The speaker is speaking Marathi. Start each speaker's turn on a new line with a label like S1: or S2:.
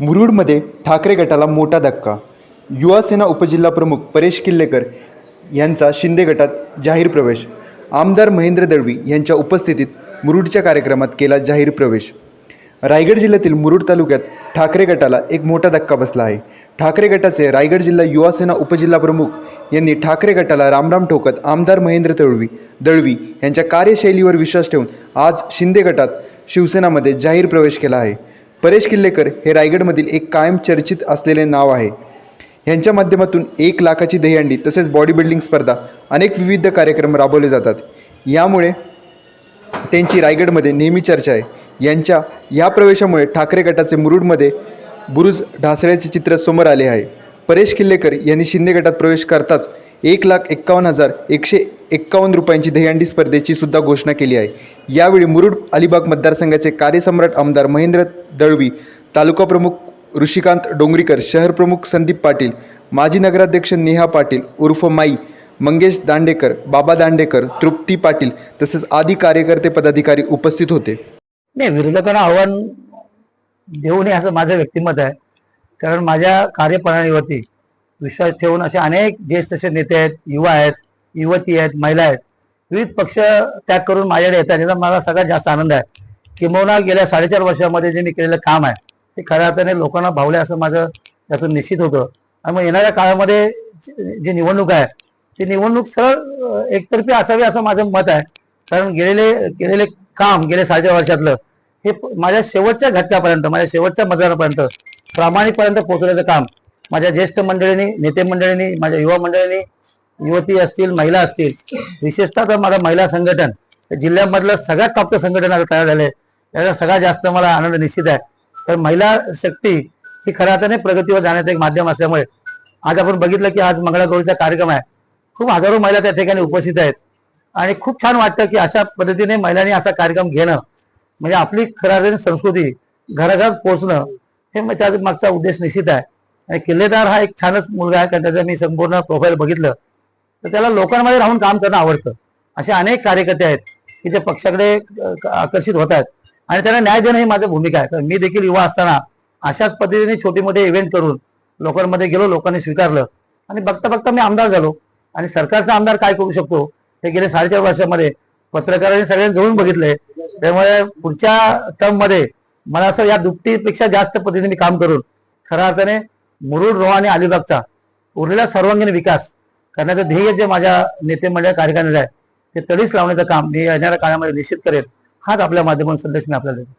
S1: मुरुडमध्ये ठाकरे गटाला मोठा धक्का. युवासेना उपजिल्हाप्रमुख परेश किल्लेकर यांचा शिंदे गटात जाहीर प्रवेश. आमदार महेंद्र दळवी यांच्या उपस्थितीत मुरुडच्या कार्यक्रमात केला जाहीर प्रवेश. रायगड जिल्ह्यातील मुरुड तालुक्यात ठाकरे गटाला एक मोठा धक्का बसला आहे. ठाकरे गटाचे रायगड जिल्हा युवासेना उपजिल्हाप्रमुख यांनी ठाकरे गटाला रामराम ठोकत आमदार महेंद्र दळवी दळवी यांच्या कार्यशैलीवर विश्वास ठेवून आज शिंदे गटात शिवसेनामध्ये जाहीर प्रवेश केला आहे. परेश किल्लेकर हे रायगडमधील एक कायम चर्चित असलेले नाव आहे. यांच्या माध्यमातून एक लाखाची दहीहंडी तसेच बॉडी बिल्डिंग स्पर्धा अनेक विविध कार्यक्रम राबवले जातात. यामुळे त्यांची रायगडमध्ये नेहमी चर्चा आहे. यांच्या या प्रवेशामुळे ठाकरे गटाचे मुरुडमध्ये बुरुज ढासळ्याचे चित्र समोर आले आहे. परेश किल्लेकर यांनी शिंदे गटात प्रवेश करताच एक लाख एक्कावन्न हजार एकशे एक्कावन्न रुपयांची दहीहंडी स्पर्धेची सुद्धा घोषणा केली आहे. यावेळी मुरुड अलिबाग मतदारसंघाचे कार्यसम्राट आमदार महेंद्र दळवी तालुका प्रमुख ऋषिकांत डोंगरीकर शहर प्रमुख संदीप पाटील माजी नगराध्यक्ष नेहा पाटील उर्फ माई मंगेश दांडेकर बाबा दांडेकर तृप्ती पाटील तसेच आदी कार्यकर्ते पदाधिकारी उपस्थित होते.
S2: नाही विरोधकांना आव्हान देऊ नये असं माझं व्यक्तिमत आहे. कारण माझ्या कार्यप्रणालीवरती विश्वास ठेवून असे अनेक ज्येष्ठ असे नेते आहेत युवा आहेत युवती आहेत महिला आहेत. विविध पक्ष त्याग करून माझ्याकडे येतात. याचा मला सगळ्यात जास्त आनंद आहे. किंबहुना गेल्या साडेचार वर्षामध्ये जे मी केलेलं काम आहे ते खऱ्या अर्थाने लोकांना भावले असं माझं त्यातून निश्चित होतं. आणि मग येणाऱ्या काळामध्ये जी निवडणूक आहे ती निवडणूक सरळ एकतर्फी असावी असं माझं मत आहे. कारण गेलेले गेलेले काम गेले साडेचार वर्षातलं हे माझ्या शेवटच्या घटकापर्यंत माझ्या शेवटच्या मतदारापर्यंत प्रामाणिकपर्यंत पोहोचवल्याचं काम माझ्या ज्येष्ठ मंडळींनी नेते मंडळींनी माझ्या युवा मंडळींनी युवती असतील महिला असतील विशेषतः तर माझं महिला संघटन जिल्ह्यामधलं सगळ्यात टॉपचं संघटन आता तयार झालंय. याचा सगळ्यात जास्त मला आनंद निश्चित आहे. तर महिला शक्ती ही खऱ्या अर्थाने प्रगतीवर जाण्याचं एक माध्यम असल्यामुळे आज आपण बघितलं की आज मंगळागौरीचा कार्यक्रम आहे. खूप हजारो महिला त्या ठिकाणी उपस्थित आहेत. आणि खूप छान वाटतं की अशा पद्धतीने महिलांनी असा कार्यक्रम घेणं म्हणजे आपली खऱ्या अर्थाने संस्कृती घराघरात पोहोचणं हे मग त्याचा मागचा उद्देश निश्चित आहे. आणि किल्लेदार हा एक छानच मुलगा आहे कारण त्याचं मी संपूर्ण प्रोफाईल बघितलं. तर त्याला लोकांमध्ये राहून काम करणं आवडतं. असे अनेक कार्यकर्ते आहेत की जे पक्षाकडे आकर्षित होत आहेत आणि त्यांना न्याय देणं ही माझी भूमिका आहे. कारण मी देखील युवा असताना अशाच पद्धतीने छोटे मोठे इव्हेंट करून लोकांमध्ये गेलो लोकांनी स्वीकारलं. आणि बघता बघता मी आमदार झालो. आणि सरकारचा आमदार काय करू शकतो? हे गेले साडेचार वर्षामध्ये पत्रकारांनी सगळ्यांनी जवळून बघितलंय. त्यामुळे पुढच्या टर्ममध्ये मला असं या दुपटीपेक्षा जास्त पद्धतीने मी काम करून खऱ्या अर्थाने मुरुड रोहा आणि अलिबागचा उरलेला सर्वांगीण विकास करण्याचं ध्येय जे माझ्या नेते मंडळ कार्यकारिणीला आहे ते तडीच लावण्याचं काम मी येणाऱ्या काळामध्ये निश्चित करेन हाच आपल्या माध्यमातून संदेश मी आपल्याला देतो.